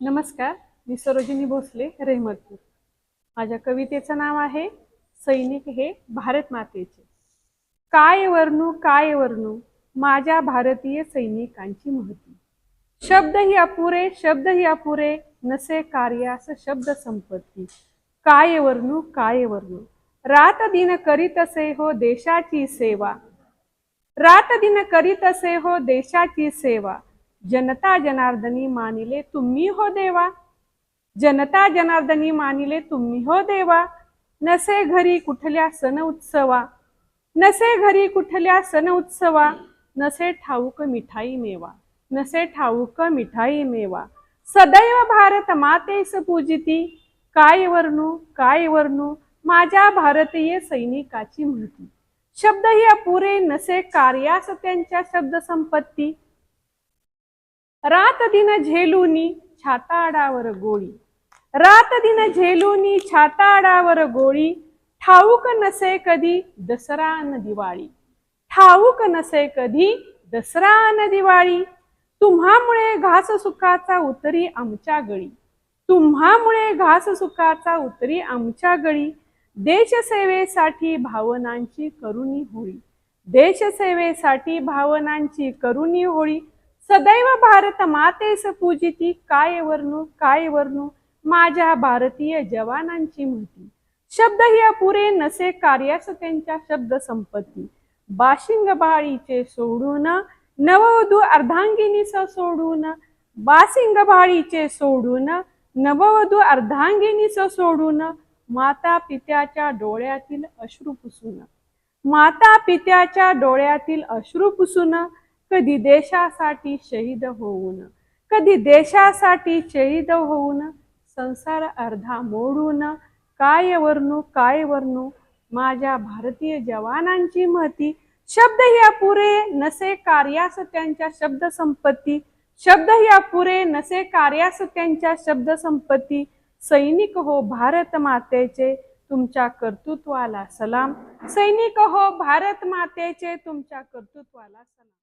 नमस्कार मी सरोजिनी भोसले रेहमतपूर. माझ्या कवितेचं नाव आहे सैनिक हे भारत मातेचे. काय वर्णू काय वर्णू माझ्या भारतीय सैनिकांची महती. शब्द ही अपुरे शब्द ही अपुरे नसे कार्यास शब्द संपत्ती. काय वर्णू काय वर्णू रात दिन करीत असे हो देशाची सेवा. रात दिन करीत असे हो देशाची सेवा. जनता जनार्दनी मानिले तुम्ही हो देवा. जनता जनार्दनी मानिले तुम्ही हो देवा. नसे घरी कुठल्या सण उत्सवा. नसे घरी कुठल्या सण उत्सवा. नसे ठाऊक मिठाई मेवा. नसे ठाऊक मिठाई मेवा. सदैव भारत मातेस पूजिती. काय वर्णू काय वर्णू माझ्या भारतीय सैनिकाची माहिती. शब्दही अपुरे नसे कार्यास त्यांच्या शब्द संपत्ती रात दिन झेलूनी छाताडावर गोळी. रात दिन झेलूनी छाताडावर गोळी. ठाऊक नसे कधी दसरा न दिवाळी. ठाऊक नसे कधी दसरा न दिवाळी. तुम्हामुळे घास सुखाचा उतरी आमच्या गळी. तुम्हामुळे घास सुखाचा उतरी आमच्या गळी. देशसेवेसाठी भावनांची करुणी होळी. देशसेवेसाठी भावनांची करुणी होळी. सदैव भारत मातेस पूजिती काय वर्णू काय वर्णू माझ्या भारतीय जवानांची म्हणती शब्द ही अपुरे नसे कार्यास त्यांच्या शब्द संपत्ती. बाशिंग बाळीचे सोडून नववधू अर्धांगिनीस सोडून बासिंग बाळीचे सोडून नववधू अर्धांगिनीस सोडून माता पित्याच्या डोळ्यातील अश्रू पुसून. माता पित्याच्या डोळ्यातील अश्रू पुसून कधी देशासाठी शहीद होऊन कधी देशासाठी शहीद होऊन संसार अर्धा मोडून काय वर्णू काय वर्णू माझ्या भारतीय जवानांची महती शब्द ही अपुरे नसे कार्यास त्यांच्या शब्द संपत्ती. शब्द ही अपुरे नसे कार्यास त्यांच्या शब्द संपत्ती. सैनिक हो भारत मातेचे तुमच्या कर्तृत्वाला सलाम. सैनिक हो भारत मातेचे तुमच्या कर्तृत्वाला सलाम.